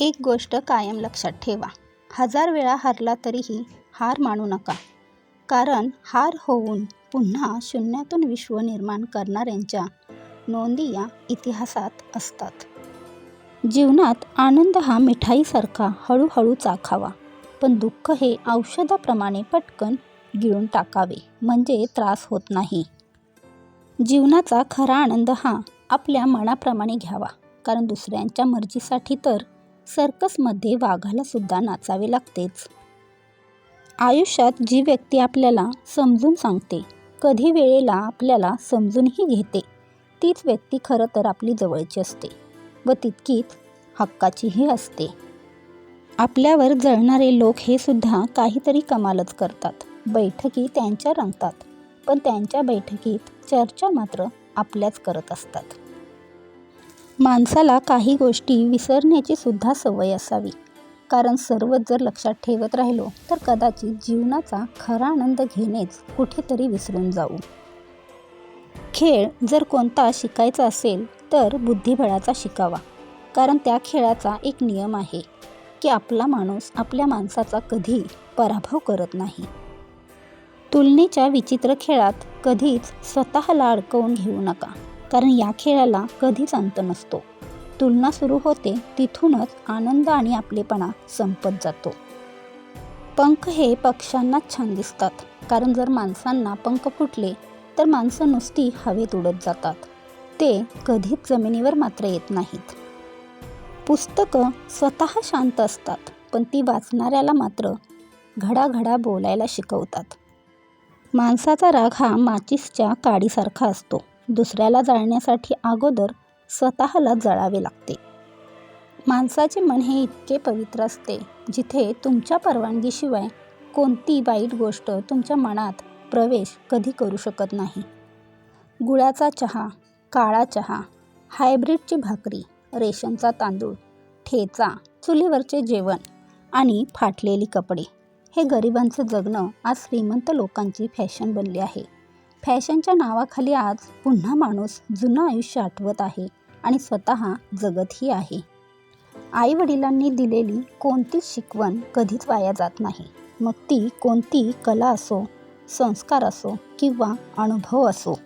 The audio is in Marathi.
एक गोष्ट कायम लक्षात ठेवा. हजार वेळा हरला तरीही हार मानू नका. कारण हार होऊन पुन्हा शून्यातून विश्व निर्माण करणाऱ्यांच्या नोंदी या इतिहासात असतात. जीवनात आनंद हा मिठाईसारखा हळूहळू चाखावा पण दुःख हे औषधाप्रमाणे पटकन गिळून टाकावे म्हणजे त्रास होत नाही. जीवनाचा खरा आनंद हा आपल्या मनाप्रमाणे घ्यावा कारण दुसऱ्यांच्या मर्जीसाठी तर सर्कसमध्ये वाघाला सुद्धा नाचावे लागतेच. आयुष्यात जी व्यक्ती आपल्याला समजून सांगते कधी वेळेला आपल्याला समजूनही घेते तीच व्यक्ती खरं तर आपली जवळची असते व तितकीच हक्काचीही असते. आपल्यावर जळणारे लोक हे सुद्धा काहीतरी कमालच करतात. बैठकी त्यांच्या रंगतात पण त्यांच्या बैठकीत चर्चा मात्र आपल्याच करत असतात. माणसाला काही गोष्टी विसरण्याची सुद्धा सवय असावी. कारण सर्वच जर लक्षात ठेवत राहिलो तर कदाचित जीवनाचा खरा आनंद घेणेच कुठेतरी विसरून जाऊ. खेळ जर कोणता शिकायचा असेल तर बुद्धिबळाचा शिकावा. कारण त्या खेळाचा एक नियम आहे की आपला माणूस आपल्या माणसाचा कधी पराभव करत नाही. तुलनेच्या विचित्र खेळात कधीच स्वतःला अडकवून घेऊ नका. कारण या खेळाला कधीच अंत नसतो. तुलना सुरू होते तिथूनच आनंद आणि आपलेपणा संपत जातो. पंख हे पक्ष्यांनाच छान दिसतात. कारण जर माणसांना पंख फुटले तर माणसं नुसती हवेत उडत जातात. ते कधीच जमिनीवर मात्र येत नाहीत. पुस्तकं स्वतः शांत असतात पण ती वाचणाऱ्याला मात्र घडाघडा बोलायला शिकवतात. माणसाचा राग हा माचीसच्या काडीसारखा असतो. दुसऱ्याला जाळण्यासाठी अगोदर स्वतःला जळावे लागते. माणसाचे मन हे इतके पवित्र असते जिथे तुमच्या परवानगीशिवाय कोणती वाईट गोष्ट तुमच्या मनात प्रवेश कधी करू शकत नाही. गुळाचा चहा काळा चहा हायब्रिडची भाकरी रेशनचा तांदूळ ठेचा चुलीवरचे जेवण आणि फाटलेली कपडे हे गरिबांचं जगणं आज श्रीमंत लोकांची फॅशन बनली आहे. फॅशनच्या नावाखाली आज पुन्हा माणूस जुनं आयुष्य आठवत आहे आणि स्वतः जगतही आहे. आईवडिलांनी दिलेली कोणतीच शिकवण कधीच वाया जात नाही. मग ती कोणती कला असो संस्कार असो किंवा अनुभव असो